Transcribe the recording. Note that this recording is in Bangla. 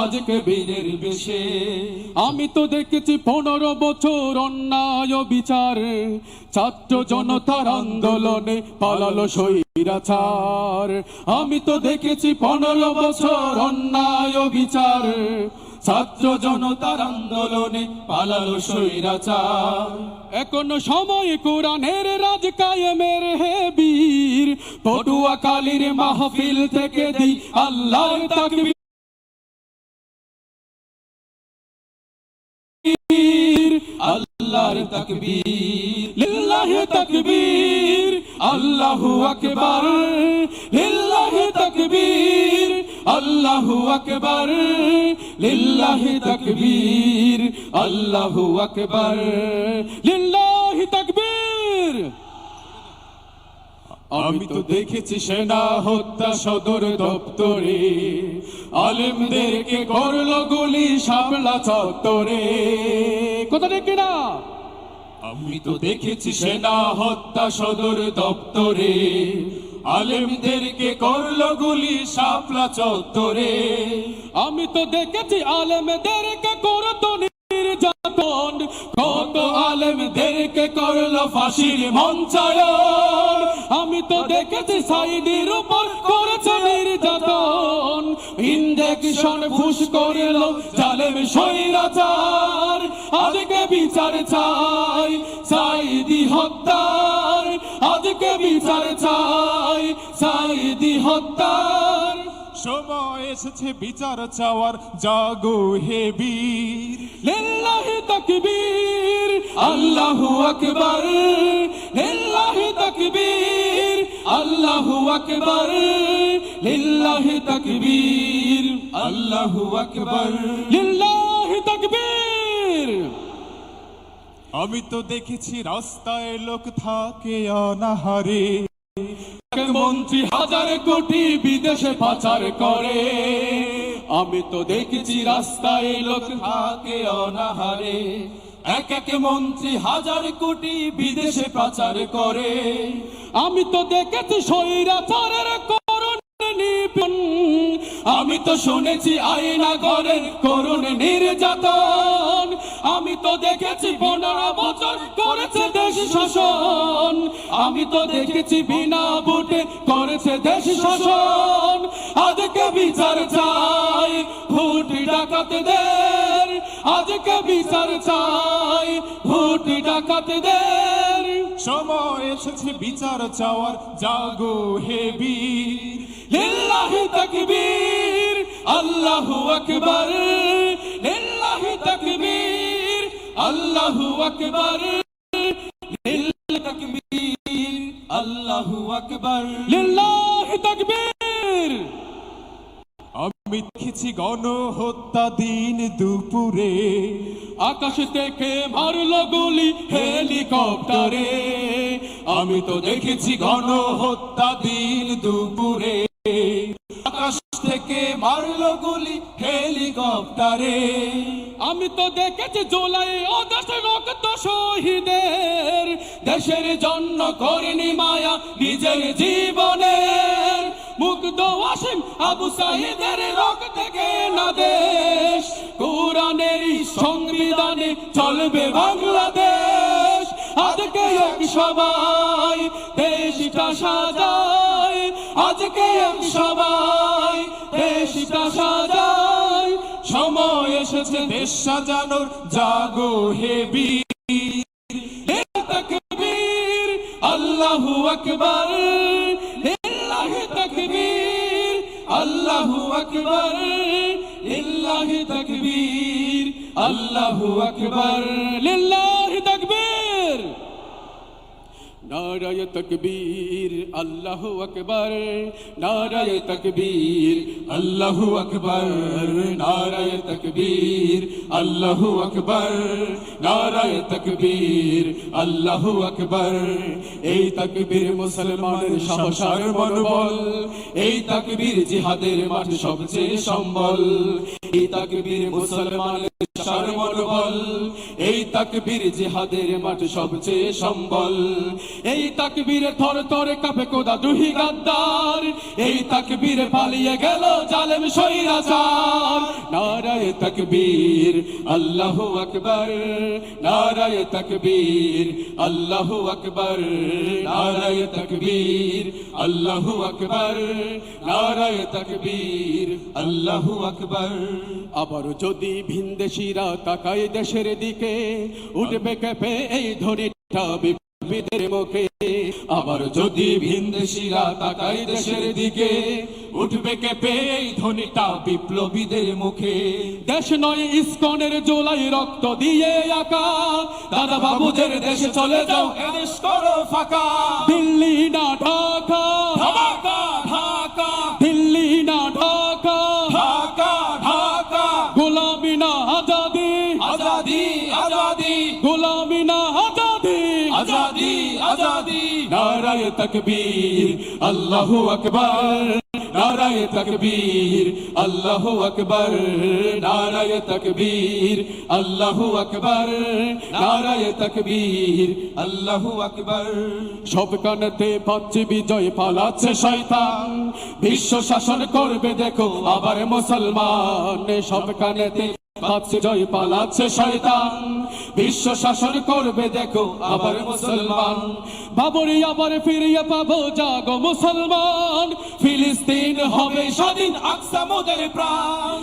আজকে বীরের বেশে। আমি তো দেখেছি পনেরো বছর অন্যায় বিচার। ছাত্র জনতার আন্দোলনে পালালো স্বৈরাচার। আমি তো দেখেছি পনেরো বছর অন্যায় বিচার। ছাত্র জনতার আন্দোলনে পালালো স্বৈরাচার। এখনও সময় কোরআনের রাজ কায়েমের হে বীর। পটুয়া কালীর মাহফিল থেকে দি আল্লাহর তাকবীর। আল্লাহর তাকবীর। লিল্লাহি তাকবীর। আল্লাহু আকবার। লিল্লাহি তাকবীর। আল্লাহু আকবার। লিল্লাহি তাকবীর। আল্লাহু আকবার। লিল্লাহি তাকবীর। আমি তো দেখেছি সেনা হত্যা সদর দপ্তরে। আলেমদেরকে করল গুলি সামলা চত্বরে। কথা দেখি না আমি তো দেখেছি সেনা হত্যা সদর দপ্তরে। আলেমদেরকে করল গুলি শাপলা চত্বরে। আমি তো দেখেছি আলেমদেরকে করতো নির্যাতন কত আলেমদেরকে করল ফাঁসির মঞ্চায়ন। আমি তো দেখেছি সাইডের উপর করেছে নির্যাতন। ইন্ডেকশন ফুস করল জালেম সৈরাচার আজকে বিচার চাই সাইদি হত্যার। আজকে বিচার চাই সাইদি হত্যার। সময় এসেছে বিচার চাওয়ার। জাগো হে বীর। লিল্লাহি তাকবীর। আল্লাহু আকবার। লিল্লাহি তাকবীর। আল্লাহু আকবার। লিল্লাহি তাকবীর। আল্লাহু আকবার। লিল্লাহি তাকবীর। আমি তো দেখেছি রাস্তায় লোক থাকে অনাহারে। মন্ত্রী হাজার কোটি বিদেশে পাচার করে। আমি তো দেখেছি রাস্তায় লোক থাকে অনাহারে। এক এক মন্ত্রী হাজার কোটি বিদেশে পাচার করে। আমি তো দেখেছি স্বৈরাচারের। আমি তো শুনেছি আইনা ঘরের করুণ নির্যাতন। আমি তো দেখেছি পনেরো বছর করেছে দেশ শাসন। আমি তো দেখেছি বিনা ভোটে করেছে দেশ শাসন। আজকে বিচার চাই ভোট ডাকাতদের। আজকে বিচার চাই ভোট ডাকাতদের। সময় এসেছে বিচার চাওয়ার জাগো হে বীর। লিল্লাহি তাকবীর আল্লাহু আকবার। লিল্লাহি তাকবীর। আল্লাহু আকবার। লিল্লাহি তাকবীর। আল্লাহু আকবার। লিল্লাহি তাকবীর। আমি দেখেছি গণ হত্যা দিন দুপুরে। আকাশ থেকে মারলো গুলি হেলিকপ্টারে। আমি তো দেখেছি গণ হত্যা দিন দুপুরে। আকাশ থেকে মারলো গুলি হেলিকপ্টারে। আমি তো দেখেছি জুলাই ও দেশে রক্ত শহীদের। দেশের জন্য করিনি মায়া নিজের জীবনের। মুগ্ধ ওয়াসিম আবু সাহিদের রক্ত না দেশ। কোরআনের সংবিধানে চলবে বাংলাদেশ। আজকে এক সবাই দেশটা সাজায়। আজকে এক সবাই দেশটা সাজায়। এসেছে দেশ সাজানোর, জাগো হে বীর। তকবীর, আল্লাহু আকবার। লিল্লাহি তকবীর, আল্লাহু আকবার। লিল্লাহি তকবীর, আল্লাহু আকবার। লিল্লাহি তাকবীর। নারায় তকবীর, আল্লাহু আকবার, নারায় তকবীর, আল্লাহু আকবার, নারায় তকবীর, আল্লাহু আকবার, নারায় তকবীর, আল্লাহু আকবার। এই তকবীর মুসলমানের সাহসার মনোবল, এই তকবীর জিহাদের মাঠ সবচেয়ে সম্বল। এই তকবীর মুসলমানের সার এই তাকবীর জিহাদের মাঠ সবচেয়ে সম্বল। এই তাকবীরে থর থরে কাঁপে কোদা দুহি গাদ্দার। এই তাকবীরে পালিয়ে গেল জালেম সৈরাচার তকবীর, আল্লাহু আকবার। নারায়ে তকবীর, আল্লাহু আকবার। নারায়ে তকবীর, আল্লাহু আকবার। নারায়ে তকবীর, আল্লাহু আকবার। আবার যদি ভিনদেশীরা তাকায় দেশের দিকে, উঠবে কেঁপে এই ধ্বনিটা বিপ্লবীদের মুখে, আবার যদি ভিনদেশীরা তাকাই দেশের দিকে, উঠবে কেঁপে এই ধ্বনিটা বিপ্লবীদের মুখে। দেশ নয় ইস্কনের জোলাই রক্ত দিয়ে আকা, দাদা বাবুদের দেশে চলে যাও, এদেশ করো ফাঁকা। দিল্লি না ঢাকা ঢাকা তকবীর, আল্লাহু আকবার, নারায়ে তকবীর, আল্লাহু আকবার, নারায়ে তকবীর, আল্লাহু আকবার, নারায়ে তকবীর, আল্লাহু আকবার। সব কানেতে পাচ্ছে বিজয়, পালাচ্ছে শয়তান। বিশ্ব শাসন করবে দেখো আবার মুসলমান। সব কানেতে পাচ্ছে জয় পালাচ্ছে শয়তান। বিশ্ব শাসন করবে দেখো আবার মুসলমান। বাবরি আবার ফিরিয়ে পাবো, জাগো মুসলমান। ফিলিস্তিন হবে স্বাধীন আকসা মোদের প্রাণ।